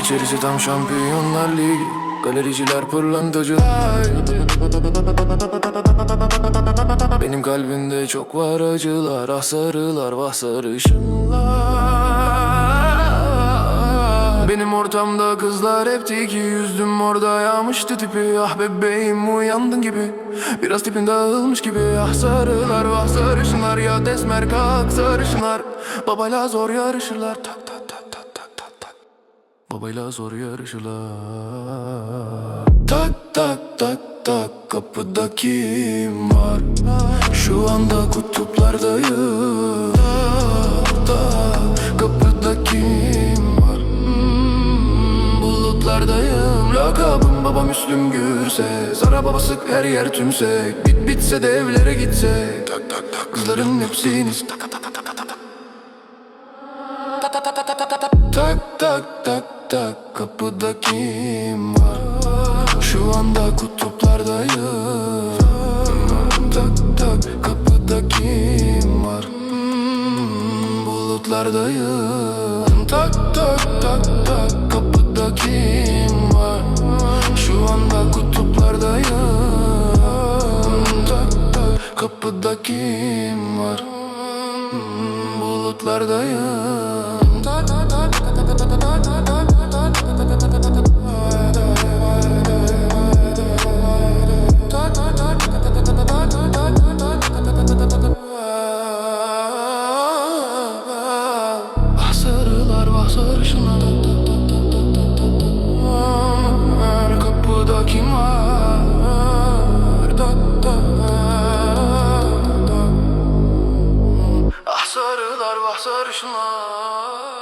İçerisi tam şampiyonlar ligi. Galericiler pırlantacılar Benim kalbimde çok var acılar Ah sarılar vah sarışınlar. Benim ortamda kızlar hep tiki Yüzdüm orada yağmıştı tipi. Ah bebeğim uyandın gibi. Biraz tipin dağılmış gibi. Ah sarılar vah sarışınlar Ya desmer kalk sarışınlar. Babayla zor yarışırlar. Tak tak tak tak tak tak tak. Babayla zor yarışırlar. Tak tak tak tak kapıda kim var. Şu anda kutuplardayım baba Müslüm Gürses Araba basık her yer tümsek Bit bitse de evlere gitsek Tak tak tak kızların hepsini tak tak tak tak tak tak Tak tak tak kapıda kim var? Şu anda kutuplardayım. Tak tak kapıda kim var? Hmm, Bulutlardayım. Tak kapıda kim var. Bulutlardayım sarışınlar